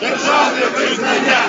Державне визнання!